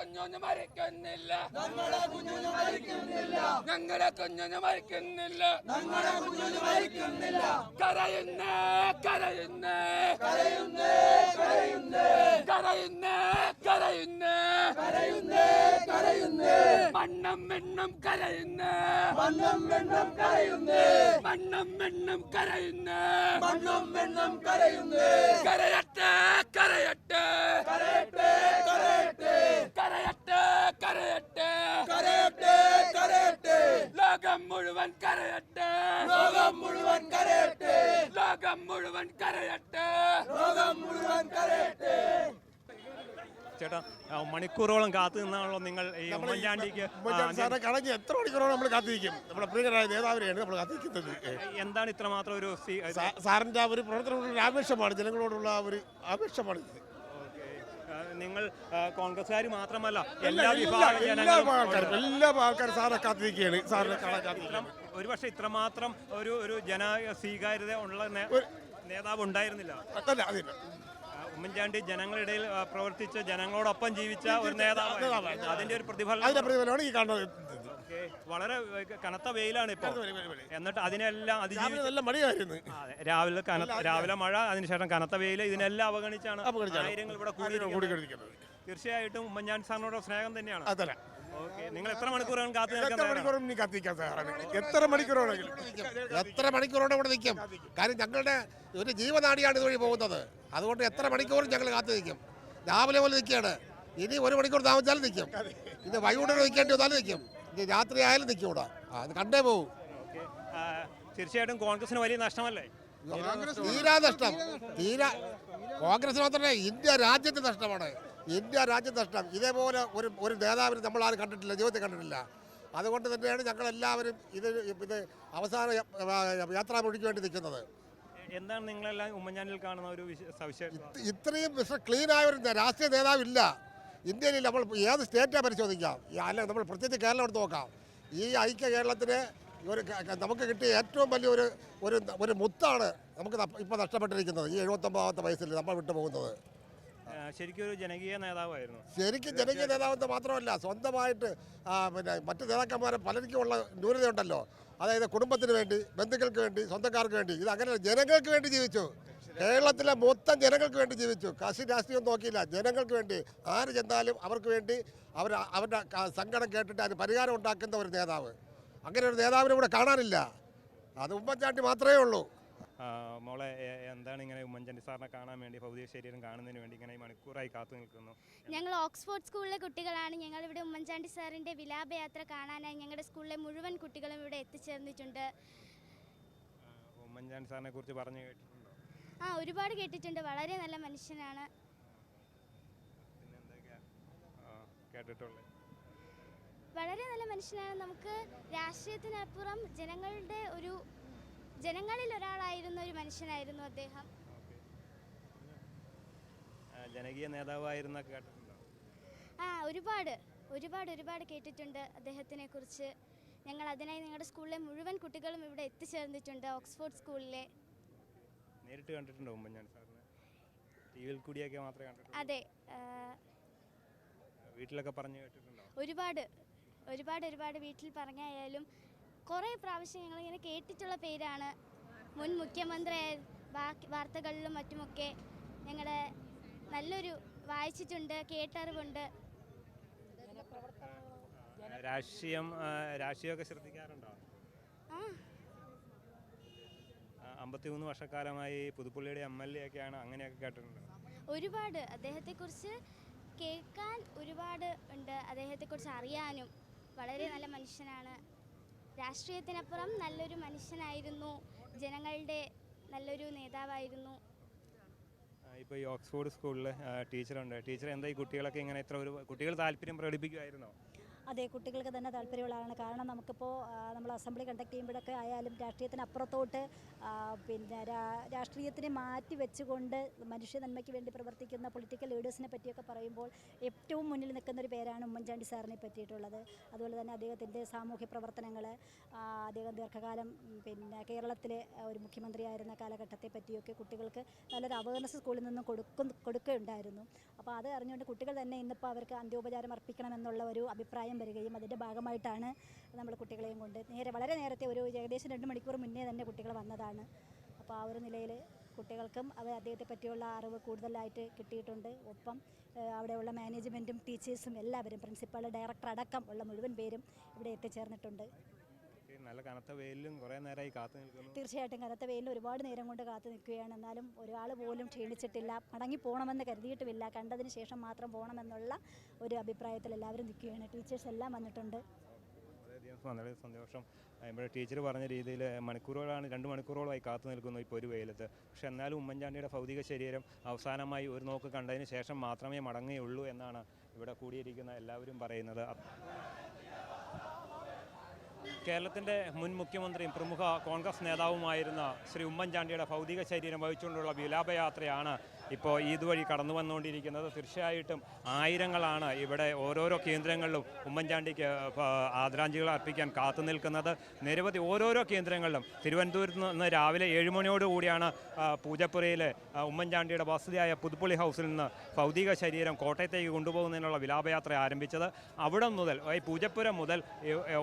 കുഞ്ഞുഞ്ഞു മരിക്കുന്നില്ല. ഞങ്ങളെ കുഞ്ഞുഞ്ഞു മരിക്കുന്നില്ല. ഞങ്ങളെ കുഞ്ഞുഞ്ഞു മരിക്കുന്നില്ല. ഞങ്ങളെ കുഞ്ഞുഞ്ഞു മരിക്കുന്നില്ല. കരയുന്നേ കരയുന്നേ. കരയുന്നേ കരയുന്നേ. കരയുന്നേ കരയുന്നേ. കരയുന്നേ കരയുന്നേ. മണ്ണം വെണ്ണം കരയുന്നേ. മണ്ണം വെണ്ണം കരയുന്നേ. മണ്ണം വെണ്ണം കരയുന്നേ. മണ്ണം വെണ്ണം കരയുന്നേ. കരയട്ടെ കരയട്ടെ കരയട്ടെ. കരയട്ടെ കരയട്ടെ. കരയട്ടെ കരയട്ടെ. ലോകം മുഴുവൻ കരയട്ടെ. ലോകം മുഴുവൻ കരയട്ടെ. ലോകം മുഴുവൻ കരയട്ടെ. ലോകം മുഴുവൻ കരയട്ടെ. ചേട്ടാ മണിക്കൂറോളം കാത്തു നിന്നാണല്ലോ നിങ്ങൾ ഈ ഉമ്മൻചാണ്ടിക്ക് സാറിനെ കണങ്ങി എത്ര മണിക്കൂറോളം നമ്മൾ കാത്തിരിക്കും? നമ്മുടെ പ്രിയരായ നേതാവിനെയാണ് നമ്മൾ കാത്തിരിക്കുന്നത്. എന്താണ് എന്താണ് ഇത്രമാത്രം ഒരു സാറിന്റെ ആ ഒരു പ്രവർത്തനത്തോടുള്ള ആവേശമാണ് ജനങ്ങളോടുള്ള ആ ഒരു ആവേശമാണ് ഇത്. നിങ്ങൾ കോൺഗ്രസ്സുകാർ മാത്രമല്ല എല്ലാ വിഭാഗം എല്ലാ ആൾക്കാരും എല്ലാ ആൾക്കാരും സാറിനെ കാത്തിരിക്കുകയാണ്. സാറിനെ കാണാൻ കാത്തിരിക്കുകയാണ്. ഒരുപക്ഷെ ഇത്രമാത്രം ഒരു ഒരു ജന സ്വീകാര്യത ഉള്ള നേതാവ് ഉണ്ടായിരുന്നില്ല. ഉമ്മൻചാണ്ടി ജനങ്ങളിടയിൽ പ്രവർത്തിച്ച ജനങ്ങളോടൊപ്പം ജീവിച്ച ഒരു നേതാവ് അതിന്റെ ഒരു പ്രതിഫലം അതിന്റെ പ്രതിഫലമാണ് ഈ കാണുന്നത്. വളരെ കനത്ത വെയിലാണ് ഇപ്പോൾ വരി. എന്നിട്ട് അതിനെല്ലാം അതിജീവിച്ച് നല്ല മഴയായിരുന്നു. അതെ. രാവിലെ കനത്ത രാവിലെ മഴ അതിനുശേഷം കനത്ത വെയിൽ ഇതിനെല്ലാം അവഗണിച്ചാണ് കാര്യങ്ങൾ ഇവിടെ കൂടി കൂടി കളിക്കുന്നത് തീർച്ചയായിട്ടും ഉമ്മൻചാണ്ടി സാറിനോട് സ്നേഹം തന്നെയാണ്. നിങ്ങൾ എത്ര മണിക്കൂറാണ് കാത്തു എത്ര നിൽക്കുന്നത് മണിക്കൂറും നീ കാത്തിരിക്കാൻ സാറാണ് എത്ര മണിക്കൂറോടെ ഇവിടെ നിൽക്കും? കാര്യം ഞങ്ങളുടെ ഒരു ജീവനാടിയാണ് ഇതുവഴി പോകുന്നത്. അതുകൊണ്ട് എത്ര മണിക്കൂറും ഞങ്ങൾ കാത്തു നിൽക്കും. രാവിലെ പോലെ നിൽക്കുകയാണ്. ഇനി ഒരു മണിക്കൂർ താമസിച്ചാലും നിൽക്കും. ഇത് വൈകുന്നേരം നിൽക്കേണ്ടി വന്നാലും നിൽക്കും. രാത്രി ആയാലും നിൽക്കൂടാ. അത് കണ്ടേ പോകും തീർച്ചയായിട്ടും കോൺഗ്രസിന് വലിയ നഷ്ടമല്ലേ? തീരാ നഷ്ടം. തീരാ കോൺഗ്രസ് മാത്രമേ ഇന്ത്യ രാജ്യത്തെ നഷ്ടമാണ്. ഇന്ത്യ രാജ്യത്തെ നഷ്ടം. ഇതേപോലെ ഒരു ഒരു നേതാവിന് നമ്മൾ ആരും കണ്ടിട്ടില്ല ജീവിതത്തിൽ കണ്ടിട്ടില്ല. അതുകൊണ്ട് തന്നെയാണ് ഞങ്ങളെല്ലാവരും ഇത് ഇത് അവസാന യാത്രാ യാത്രാമൊഴിക്ക് വേണ്ടി നിൽക്കുന്നത്. എന്താണ് നിങ്ങളെല്ലാം ഉമ്മൻചാണ്ടിയിൽ കാണുന്ന ഒരു സവിശേഷ ഇത്രയും മിസ്റ്റർ ക്ലീൻ ആയ ഒരു രാഷ്ട്രീയ നേതാവില്ല. ഇന്ത്യയിൽ നമ്മൾ ഏത് സ്റ്റേറ്റാണ് പരിശോധിക്കാം? അല്ല നമ്മൾ പ്രത്യേകിച്ച് കേരളം എടുത്ത് നോക്കാം. ഈ ഐക്യ കേരളത്തിന് ഒരു നമുക്ക് കിട്ടിയ ഏറ്റവും വലിയ ഒരു ഒരു മുത്താണ് നമുക്ക് ഇപ്പോൾ നഷ്ടപ്പെട്ടിരിക്കുന്നത് ഈ എഴുപത്തൊമ്പതാമത്തെ വയസ്സിൽ നമ്മൾ വിട്ടുപോകുന്നത്. ശരിക്കും ഒരു ജനകീയ നേതാവായിരുന്നു. ശരിക്കും ജനകീയ നേതാവെന്ന് മാത്രമല്ല സ്വന്തമായിട്ട് പിന്നെ മറ്റ് നേതാക്കന്മാരെ പലർക്കുമുള്ള ന്യൂനതയുണ്ടല്ലോ. അതായത് കുടുംബത്തിന് വേണ്ടി ബന്ധുക്കൾക്ക് വേണ്ടി സ്വന്തക്കാർക്ക് വേണ്ടി ഇത് അങ്ങനെ ജനങ്ങൾക്ക് വേണ്ടി ജീവിച്ചു. കേരളത്തിലെ മൊത്തം ജനങ്ങൾക്ക് വേണ്ടി ജീവിച്ചു. കശി രാഷ്ട്രീയം നോക്കിയില്ല. ജനങ്ങൾക്ക് വേണ്ടി ആര് ചെന്നാലും അവർക്ക് വേണ്ടി അവർ അവരുടെ സങ്കടം കേട്ടിട്ട് അതിന് പരിഹാരം ഉണ്ടാക്കുന്ന ഒരു നേതാവ്. അങ്ങനെ ഒരു നേതാവിനെ ഇവിടെ കാണാനില്ല. അത് ഉമ്മൻചാണ്ടി മാത്രമേ ഉള്ളൂ. മോളെ എന്താണ് ഇങ്ങനെ ഉമ്മൻചാണ്ടി സാറിനെ കാണാൻ വേണ്ടി ഭൗതിക ശരീരം കാണുന്നതിന് വേണ്ടി ഇങ്ങനെ ഈ മണിക്കൂറായി കാത്തു നിൽക്കുന്നു? ഞങ്ങൾ ഓക്സ്ഫോർഡ് സ്കൂളിലെ കുട്ടികളാണ്. ഞങ്ങൾ ഇവിടെ ഉമ്മൻചാണ്ടി സാറിന്റെ വിലാപയാത്ര കാണാനായി ഞങ്ങളുടെ സ്കൂളിലെ മുഴുവൻ കുട്ടികളും ഇവിടെ എത്തിച്ചേർന്നിട്ടുണ്ട്. ഉമ്മൻചാണ്ടി സാറിനെ കുറിച്ച് പറഞ്ഞു കേട്ടിട്ടുണ്ടോ. ആ ഒരുപാട് കേട്ടിട്ടുണ്ട്. വളരെ നല്ല മനുഷ്യനാണ്. വളരെ നല്ല മനുഷ്യനാണ്. നമുക്ക് രാഷ്ട്രീയത്തിനപ്പുറം ജനങ്ങളുടെ ഒരു ജനങ്ങളിൽ ഒരാളായിരുന്ന ഒരു മനുഷ്യനായിരുന്നു അദ്ദേഹം. ജനകീയ നേതാവായിരുന്ന കേട്ടിട്ടുണ്ടോ? ആ ഒരുപാട് ഒരുപാട് ഒരുപാട് കേട്ടിട്ടുണ്ട് അദ്ദേഹത്തിനെ കുറിച്ച്. ഞങ്ങൾ അതിനായി ഞങ്ങളുടെ സ്കൂളിലെ മുഴുവൻ കുട്ടികളും ഇവിടെ എത്തിച്ചേർന്നിട്ടുണ്ട് ഓക്സ്ഫോർഡ് സ്കൂളിലെ. നേരിട്ട് കണ്ടിട്ടുണ്ടോ ഉമ്മൻചാണ്ടി സാറിനെ. ടി വിയിൽ കൂടിയൊക്കെ മാത്രമേ കണ്ടിട്ടുള്ളൂ. അതെ വീട്ടിലൊക്കെ പറഞ്ഞു കേട്ടിട്ടുണ്ടോ? ഒരുപാട് ഒരുപാട് ഒരുപാട് വീട്ടിൽ പറഞ്ഞായാലും കുറേ പ്രാവശ്യം ഞങ്ങളിങ്ങനെ കേട്ടിട്ടുള്ള പേരാണ്. മുൻ മുഖ്യമന്ത്രി വാർത്തകളിലും മറ്റുമൊക്കെ ഞങ്ങളുടെ നല്ലൊരു വായിച്ചിട്ടുണ്ട് കേട്ടറിവുണ്ട്. രാഷ്ട്രീയം രാഷ്ട്രീയമൊക്കെ ശ്രദ്ധിക്കാറുണ്ടോ? ആ അമ്പത്തിമൂന്ന് വർഷക്കാലമായി പുതുപ്പള്ളിയുടെ എം എൽ എ ഒക്കെയാണ് അങ്ങനെയൊക്കെ കേട്ടിട്ടുണ്ട്. ഒരുപാട് അദ്ദേഹത്തെക്കുറിച്ച് കേൾക്കാൻ ഒരുപാട് ഉണ്ട്. അദ്ദേഹത്തെക്കുറിച്ച് അറിയാനും വളരെ നല്ല മനുഷ്യനാണ്. രാഷ്ട്രീയത്തിനപ്പുറം നല്ലൊരു മനുഷ്യനായിരുന്നു. ജനങ്ങളുടെ നല്ലൊരു നേതാവായിരുന്നു. ഇപ്പോൾ ഈ ഓക്സ്ഫോർഡ് സ്കൂളിൽ ടീച്ചറുണ്ട്. ടീച്ചർ എന്താ ഈ കുട്ടികളൊക്കെ ഇങ്ങനെ ഇത്ര ഒരു കുട്ടികൾ താല്പര്യം പ്രകടിപ്പിക്കുമായിരുന്നോ അതെ കുട്ടികൾക്ക് തന്നെ താല്പര്യമുള്ളതാണ് കാരണം നമുക്കിപ്പോൾ നമ്മൾ അസംബ്ലി കണ്ടക്ട് ചെയ്യുമ്പോഴൊക്കെ ആയാലും രാഷ്ട്രീയത്തിനപ്പുറത്തോട്ട് പിന്നെ രാഷ്ട്രീയത്തിനെ മാറ്റി വെച്ചുകൊണ്ട് മനുഷ്യ നന്മയ്ക്ക് വേണ്ടി പ്രവർത്തിക്കുന്ന പൊളിറ്റിക്കൽ ലീഡേഴ്സിനെ പറ്റിയൊക്കെ പറയുമ്പോൾ ഏറ്റവും മുന്നിൽ നിൽക്കുന്ന ഒരു പേരാണ് ഉമ്മൻചാണ്ടി സാറിനെ പറ്റിയിട്ടുള്ളത്. അതുപോലെ തന്നെ അദ്ദേഹത്തിന്റെ സാമൂഹ്യ പ്രവർത്തനങ്ങൾ അദ്ദേഹം ദീർഘകാലം പിന്നെ കേരളത്തിലെ ഒരു മുഖ്യമന്ത്രിയായിരുന്ന കാലഘട്ടത്തെ പറ്റിയൊക്കെ കുട്ടികൾക്ക് നല്ലൊരു അവയർനെസ് സ്കൂളിൽ നിന്നും കൊടുക്കും കൊടുക്കുകയുണ്ടായിരുന്നു. അപ്പോൾ അത് അറിഞ്ഞുകൊണ്ട് കുട്ടികൾ തന്നെ ഇന്നിപ്പോൾ അവർക്ക് അന്ത്യോപചാരം അർപ്പിക്കണമെന്നുള്ള ഒരു അഭിപ്രായം വരികയും അതിന്റെ ഭാഗമായിട്ടാണ് നമ്മൾ കുട്ടികളെയും കൊണ്ട് നേരെ വളരെ നേരത്തെ ഒരു ഏകദേശം രണ്ട് മണിക്കൂർ മുന്നേ തന്നെ കുട്ടികൾ വന്നതാണ്. അപ്പോൾ ആ ഒരു നിലയിൽ കുട്ടികൾക്കും അവർ അദ്ദേഹത്തെ പറ്റിയുള്ള അറിവ് കൂടുതലായിട്ട് കിട്ടിയിട്ടുണ്ട്. ഒപ്പം അവിടെയുള്ള മാനേജ്മെന്റും ടീച്ചേഴ്സും എല്ലാവരും പ്രിൻസിപ്പൾ ഡയറക്ടർ അടക്കം ഉള്ള മുഴുവൻ പേരും ഇവിടെ എത്തിച്ചേർന്നിട്ടുണ്ട്. നല്ല കനത്ത വെയിലും കുറേ നേരമായി കാത്തു നിൽക്കുന്നു. തീർച്ചയായിട്ടും കനത്ത വെയിലിൽ ഒരുപാട് നേരം കൊണ്ട് കാത്തു നിൽക്കുകയാണ്. എന്നാലും ഒരാൾ പോലും ക്ഷീണിച്ചിട്ടില്ല. മടങ്ങി പോകണമെന്ന് കരുതിയിട്ടുമില്ല. കണ്ടതിന് ശേഷം മാത്രം പോകണമെന്നുള്ള ഒരു അഭിപ്രായത്തിൽ എല്ലാവരും നിൽക്കുകയാണ്. ടീച്ചേഴ്സ് എല്ലാം വന്നിട്ടുണ്ട്. വളരെ സന്തോഷം. ഇവിടെ ടീച്ചർ പറഞ്ഞ രീതിയിൽ മണിക്കൂറുകളാണ് രണ്ട് മണിക്കൂറുകളായി കാത്തു നിൽക്കുന്നു ഇപ്പോൾ ഒരു വെയിലത്ത്. പക്ഷെ എന്നാലും ഉമ്മൻചാണ്ടിയുടെ ഭൗതിക ശരീരം അവസാനമായി ഒരു നോക്ക് കണ്ടതിന് ശേഷം മാത്രമേ മടങ്ങുകയുള്ളൂ എന്നാണ് ഇവിടെ കൂടിയിരിക്കുന്ന എല്ലാവരും പറയുന്നത്. കേരളത്തിന്റെ മുൻ മുഖ്യമന്ത്രിയും പ്രമുഖ കോൺഗ്രസ് നേതാവുമായിരുന്ന ശ്രീ ഉമ്മൻചാണ്ടിയുടെ ഭൗതിക ശരീരം വഹിച്ചുകൊണ്ടുള്ള വിലാപയാത്രയാണ് ഇപ്പോൾ ഇതുവഴി കടന്നു വന്നുകൊണ്ടിരിക്കുന്നത് തീർച്ചയായിട്ടും ആയിരങ്ങളാണ് ഇവിടെ ഓരോരോ കേന്ദ്രങ്ങളിലും ഉമ്മൻചാണ്ടിക്ക് ആദരാഞ്ജലികൾ അർപ്പിക്കാൻ കാത്തു നിൽക്കുന്നത്. നിരവധി ഓരോരോ കേന്ദ്രങ്ങളിലും തിരുവനന്തപുരത്ത് നിന്ന് രാവിലെ ഏഴുമണിയോടുകൂടിയാണ് പൂജപ്പുരയിലെ ഉമ്മൻചാണ്ടിയുടെ വസതിയായ പുതുപ്പള്ളി ഹൗസിൽ നിന്ന് ഭൗതിക ശരീരം കോട്ടയത്തേക്ക് കൊണ്ടുപോകുന്നതിനുള്ള വിലാപയാത്ര ആരംഭിച്ചത്. അവിടെ മുതൽ ഈ പൂജപ്പുര മുതൽ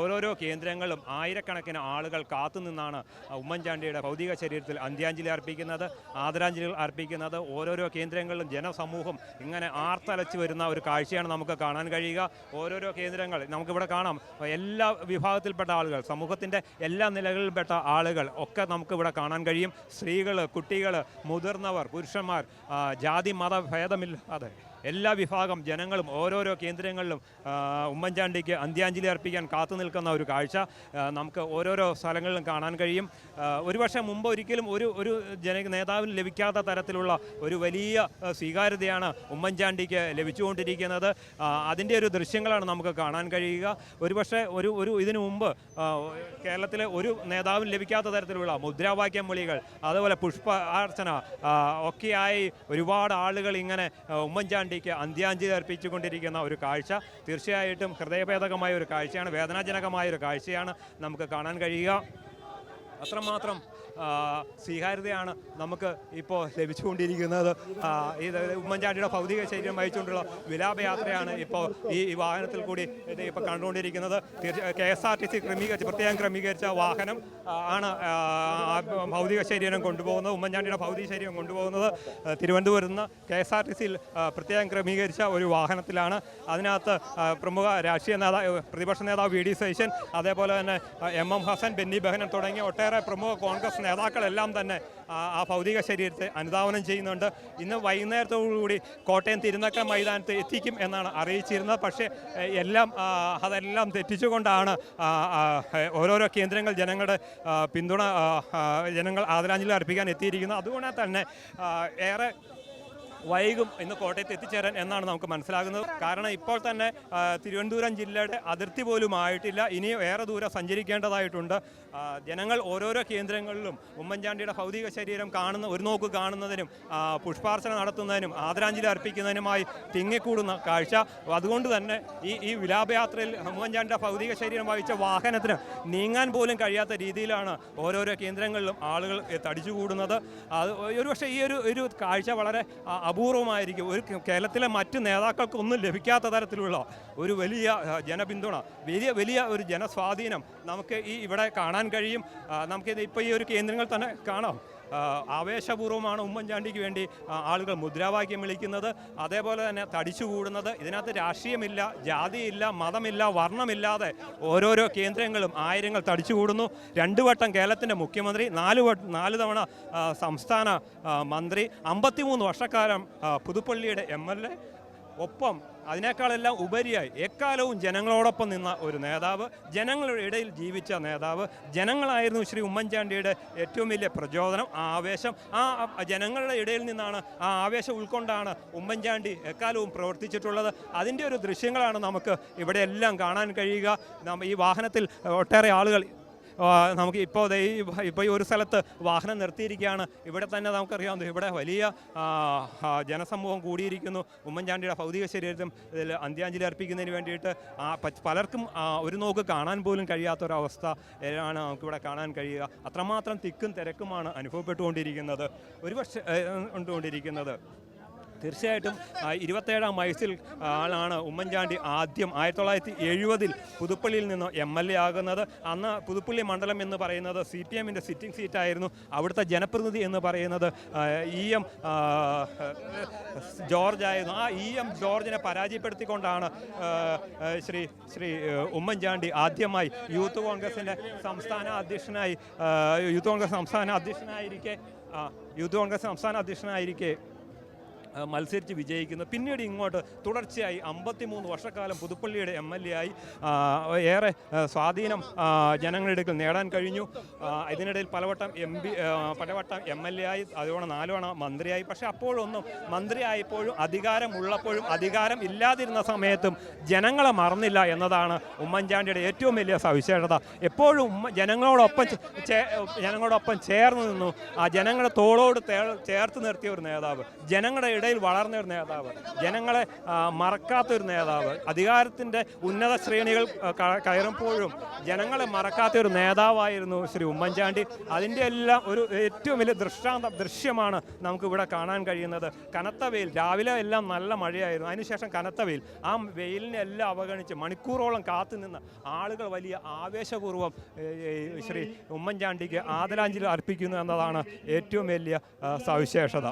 ഓരോരോ കേന്ദ്രങ്ങളും ആയിരക്കണക്കിന് ആളുകൾ കാത്തുനിന്നാണ് ഉമ്മൻചാണ്ടിയുടെ ഭൗതിക ശരീരത്തിൽ അന്ത്യാഞ്ജലി അർപ്പിക്കുന്നത് ആദരാഞ്ജലികൾ അർപ്പിക്കുന്നത് ഓരോരോ കേന്ദ്രങ്ങളിലും ജനസമൂഹം ഇങ്ങനെ ആർത്തലച്ച് വരുന്ന ഒരു കാഴ്ചയാണ് നമുക്ക് കാണാൻ കഴിയുക. ഓരോരോ കേന്ദ്രങ്ങൾ നമുക്കിവിടെ കാണാം. എല്ലാ വിഭാഗത്തിൽപ്പെട്ട ആളുകൾ സമൂഹത്തിന്റെ എല്ലാ നിലകളിൽപ്പെട്ട ആളുകൾ ഒക്കെ നമുക്കിവിടെ കാണാൻ കഴിയും. സ്ത്രീകൾ കുട്ടികൾ മുതിർന്നവർ പുരുഷന്മാർ ജാതി മത ഭേദമില്ലാതെ എല്ലാ വിഭാഗം ജനങ്ങളും ഓരോരോ കേന്ദ്രങ്ങളിലും ഉമ്മൻചാണ്ടിക്ക് അന്ത്യാഞ്ജലി അർപ്പിക്കാൻ കാത്തു നിൽക്കുന്ന ഒരു കാഴ്ച നമുക്ക് ഓരോരോ സ്ഥലങ്ങളിലും കാണാൻ കഴിയും. ഒരുപക്ഷെ മുമ്പ് ഒരിക്കലും ഒരു ഒരു ജന നേതാവിന് ലഭിക്കാത്ത തരത്തിലുള്ള ഒരു വലിയ സ്വീകാര്യതയാണ് ഉമ്മൻചാണ്ടിക്ക് ലഭിച്ചുകൊണ്ടിരിക്കുന്നത്. അതിന്റെ ഒരു ദൃശ്യങ്ങളാണ് നമുക്ക് കാണാൻ കഴിയുക. ഒരുപക്ഷെ ഒരു ഒരു ഇതിനു മുമ്പ് കേരളത്തിലെ ഒരു നേതാവിന് ലഭിക്കാത്ത തരത്തിലുള്ള മുദ്രാവാക്യം വിളികൾ അതുപോലെ പുഷ്പ അർച്ചന ആ, ഒക്കെയായി ഒരുപാട് ആളുകൾ ഇങ്ങനെ ആ, ഉമ്മൻചാണ്ടിക്ക് അന്ത്യാഞ്ജലി അർപ്പിച്ചുകൊണ്ടിരിക്കുന്ന ഒരു കാഴ്ച തീർച്ചയായിട്ടും ഹൃദയഭേദകമായ ഒരു കാഴ്ചയാണ് വേദനാജനകമായ ഒരു കാഴ്ചയാണ് നമുക്ക് കാണാൻ കഴിയുക. അത്രമാത്രം സ്വീകാര്യതയാണ് നമുക്ക് ഇപ്പോൾ ലഭിച്ചുകൊണ്ടിരിക്കുന്നത്. ഇത് ഉമ്മൻചാണ്ടിയുടെ ഭൗതിക ശരീരം വഹിച്ചുകൊണ്ടുള്ള വിലാപയാത്രയാണ് ഇപ്പോൾ ഈ വാഹനത്തിൽ കൂടി ഇപ്പോൾ കണ്ടുകൊണ്ടിരിക്കുന്നത്. K S R T C ക്രമീകരിച്ച് പ്രത്യേകം ക്രമീകരിച്ച വാഹനം ആണ് ഭൗതിക ശരീരം കൊണ്ടുപോകുന്നത് ഉമ്മൻചാണ്ടിയുടെ ഭൗതിക ശരീരം കൊണ്ടുപോകുന്നത്. തിരുവനന്തപുരത്ത് നിന്ന് കെ എസ് ആർ ടി സിയിൽ പ്രത്യേകം ക്രമീകരിച്ച ഒരു വാഹനത്തിലാണ്. അതിനകത്ത് പ്രമുഖ രാഷ്ട്രീയ നേതാവ് പ്രതിപക്ഷ നേതാവ് വി ഡി സതീശൻ അതേപോലെ തന്നെ എം എം ഹസൻ ബെന്നി ബഹനൻ തുടങ്ങിയ ഒട്ടേറെ പ്രമുഖ കോൺഗ്രസ് നേതാക്കളെല്ലാം തന്നെ ആ, ഭൗതിക ശരീരത്തെ അനുധാവനം ചെയ്യുന്നുണ്ട്. ഇന്ന് വൈകുന്നേരത്തോടുകൂടി കോട്ടയം തിരുനക്ക മൈതാനത്ത് എത്തിക്കും എന്നാണ് അറിയിച്ചിരുന്നത്. പക്ഷേ എല്ലാം അതെല്ലാം തെറ്റിച്ചുകൊണ്ടാണ് ഓരോരോ കേന്ദ്രങ്ങൾ ജനങ്ങളുടെ പിന്തുണ ജനങ്ങൾ ആദരാഞ്ജലി അർപ്പിക്കാൻ എത്തിയിരിക്കുന്നത്. അതുകൊണ്ട് തന്നെ ഏറെ വൈകും ഇന്ന് കോട്ടയത്ത് എത്തിച്ചേരാൻ എന്നാണ് നമുക്ക് മനസ്സിലാകുന്നത്. കാരണം ഇപ്പോൾ തന്നെ തിരുവനന്തപുരം ജില്ലയുടെ അതിർത്തി പോലും ആയിട്ടില്ല. ഇനിയും ഏറെ ദൂരം സഞ്ചരിക്കേണ്ടതായിട്ടുണ്ട്. ജനങ്ങൾ ഓരോരോ കേന്ദ്രങ്ങളിലും ഉമ്മൻചാണ്ടിയുടെ ഭൗതിക ശരീരം കാണുന്ന ഒരു നോക്ക് കാണുന്നതിനും പുഷ്പാർച്ചന നടത്തുന്നതിനും ആദരാഞ്ജലി അർപ്പിക്കുന്നതിനുമായി തിങ്ങിക്കൂടുന്ന കാഴ്ച. അതുകൊണ്ട് തന്നെ ഈ ഈ വിലാപയാത്രയിൽ ഉമ്മൻചാണ്ടിയുടെ ഭൗതിക ശരീരം വഹിച്ച വാഹനത്തിന് നീങ്ങാൻ പോലും കഴിയാത്ത രീതിയിലാണ് ഓരോരോ കേന്ദ്രങ്ങളിലും ആളുകൾ തടിച്ചുകൂടുന്നത്. അത് ഒരുപക്ഷെ ഈ ഒരു ഒരു കാഴ്ച വളരെ അപൂർവമായിരിക്കും. ഒരു കേരളത്തിലെ മറ്റ് നേതാക്കൾക്കൊന്നും ലഭിക്കാത്ത തരത്തിലുള്ള ഒരു വലിയ ജനപിന്തുണ വലിയ വലിയ ഒരു ജനസ്വാധീനം നമുക്ക് ഈ ഇവിടെ കാണാൻ കഴിയും. നമുക്ക് നമുക്കിത് ഇപ്പോൾ ഈ ഒരു കേന്ദ്രങ്ങൾ തന്നെ കാണാം. ആവേശപൂർവമാണ് ഉമ്മൻചാണ്ടിക്ക് വേണ്ടി ആളുകൾ മുദ്രാവാക്യം വിളിക്കുന്നത്. അതേപോലെ തന്നെ തടിച്ചുകൂടുന്നത് ഇതിനകത്ത് രാഷ്ട്രീയമില്ല ജാതിയില്ല മതമില്ല വർണമില്ലാതെ ഓരോരോ കേന്ദ്രങ്ങളും ആയിരങ്ങൾ തടിച്ചുകൂടുന്നു രണ്ടു വട്ടം കേരളത്തിന്റെ മുഖ്യമന്ത്രി നാല് നാല് തവണ സംസ്ഥാന മന്ത്രി അമ്പത്തിമൂന്ന് വർഷക്കാലം പുതുപ്പള്ളിയുടെ എ ഒപ്പം അതിനേക്കാളെല്ലാം ഉപരിയായി എക്കാലവും ജനങ്ങളോടൊപ്പം നിന്ന ഒരു നേതാവ് ജനങ്ങളുടെ ഇടയിൽ ജീവിച്ച നേതാവ് ജനങ്ങളായിരുന്നു ശ്രീ ഉമ്മൻചാണ്ടിയുടെ ഏറ്റവും വലിയ പ്രചോദനം ആ ആവേശം. ആ ജനങ്ങളുടെ ഇടയിൽ നിന്നാണ് ആ ആവേശം ഉൾക്കൊണ്ടാണ് ഉമ്മൻചാണ്ടി എക്കാലവും പ്രവർത്തിച്ചിട്ടുള്ളത്. അതിന്റെ ഒരു ദൃശ്യങ്ങളാണ് നമുക്ക് ഇവിടെയെല്ലാം കാണാൻ കഴിയുക. ഈ വാഹനത്തിൽ ഒട്ടേറെ ആളുകൾ നമുക്ക് ഇപ്പോൾ ഇപ്പോൾ ഈ ഒരു സ്ഥലത്ത് വാഹനം നിർത്തിയിരിക്കുകയാണ് ഇവിടെ തന്നെ നമുക്കറിയാം ഇവിടെ വലിയ ജനസമൂഹം കൂടിയിരിക്കുന്നു ഉമ്മൻചാണ്ടിയുടെ ഭൗതിക ശരീരത്തിൽ അന്ത്യാഞ്ജലി അർപ്പിക്കുന്നതിന് വേണ്ടിയിട്ട് പലർക്കും ഒരു നോക്ക് കാണാൻ പോലും കഴിയാത്തൊരവസ്ഥ ആണ് നമുക്കിവിടെ കാണാൻ കഴിയുക അത്രമാത്രം തിക്കും തിരക്കുമാണ് അനുഭവപ്പെട്ടുകൊണ്ടിരിക്കുന്നത് ഒരുപക്ഷെ ഉണ്ടുകൊണ്ടിരിക്കുന്നത് തീർച്ചയായിട്ടും ഇരുപത്തേഴാം വയസ്സിൽ ആളാണ് ഉമ്മൻചാണ്ടി ആദ്യം. ആയിരത്തി തൊള്ളായിരത്തി എഴുപതിൽ പുതുപ്പള്ളിയിൽ നിന്ന് എം എൽ എ ആകുന്നത്. അന്ന് പുതുപ്പള്ളി മണ്ഡലം എന്ന് പറയുന്നത് സി പി എമ്മിന്റെ സിറ്റിംഗ് സീറ്റായിരുന്നു. അവിടുത്തെ ജനപ്രതിനിധി എന്ന് പറയുന്നത് ഇ എം ജോർജ് ആയിരുന്നു. ആ ഇ എം ജോർജിനെ പരാജയപ്പെടുത്തിക്കൊണ്ടാണ് ശ്രീ ശ്രീ ഉമ്മൻചാണ്ടി ആദ്യമായി യൂത്ത് കോൺഗ്രസിന്റെ സംസ്ഥാന അധ്യക്ഷനായി യൂത്ത് കോൺഗ്രസ് സംസ്ഥാന അധ്യക്ഷനായിരിക്കെ യൂത്ത് കോൺഗ്രസ് സംസ്ഥാന അധ്യക്ഷനായിരിക്കെ മത്സരിച്ച് വിജയിക്കുന്നു. പിന്നീട് ഇങ്ങോട്ട് തുടർച്ചയായി അമ്പത്തിമൂന്ന് വർഷക്കാലം പുതുപ്പള്ളിയുടെ എം എൽ എ ആയി ഏറെ സ്വാധീനം ജനങ്ങളുടെ അടുക്കൽ നേടാൻ കഴിഞ്ഞു. ഇതിനിടയിൽ പലവട്ടം എം പി പലവട്ടം എം എൽ എ ആയി അതുപോലെ നാലുവണ മന്ത്രിയായി. പക്ഷേ അപ്പോഴൊന്നും മന്ത്രിയായപ്പോഴും അധികാരമുള്ളപ്പോഴും അധികാരം ഇല്ലാതിരുന്ന സമയത്തും ജനങ്ങളെ മറന്നില്ല എന്നതാണ് ഉമ്മൻചാണ്ടിയുടെ ഏറ്റവും വലിയ സവിശേഷത. എപ്പോഴും ഉമ്മ ജനങ്ങളോടൊപ്പം ജനങ്ങളോടൊപ്പം ചേർന്ന് നിന്നു. ആ ജനങ്ങളെ തോളോട് ചേർത്ത് നിർത്തിയ ഒരു നേതാവ്. ജനങ്ങളുടെ ഇടയിൽ വളർന്ന ഒരു നേതാവ് ജനങ്ങളെ മറക്കാത്ത ഒരു നേതാവ് അധികാരത്തിന്റെ ഉന്നത ശ്രേണികൾ കയറുമ്പോഴും ജനങ്ങളെ മറക്കാത്ത ഒരു നേതാവായിരുന്നു ശ്രീ ഉമ്മൻചാണ്ടി. അതിന്റെ എല്ലാം ഒരു ഏറ്റവും വലിയ ദൃഷ്ടാന്ത ദൃശ്യമാണ് നമുക്ക് ഇവിടെ കാണാൻ കഴിയുന്നത്. കനത്ത വെയിൽ രാവിലെ എല്ലാം നല്ല മഴയായിരുന്നു. അതിനുശേഷം കനത്ത വെയിൽ. ആ വെയിലിനെ എല്ലാം അവഗണിച്ച് മണിക്കൂറോളം കാത്തുനിന്ന് ആളുകൾ വലിയ ആവേശപൂർവം ശ്രീ ഉമ്മൻചാണ്ടിക്ക് ആദരാഞ്ജലി അർപ്പിക്കുന്നു എന്നതാണ് ഏറ്റവും വലിയ സവിശേഷത.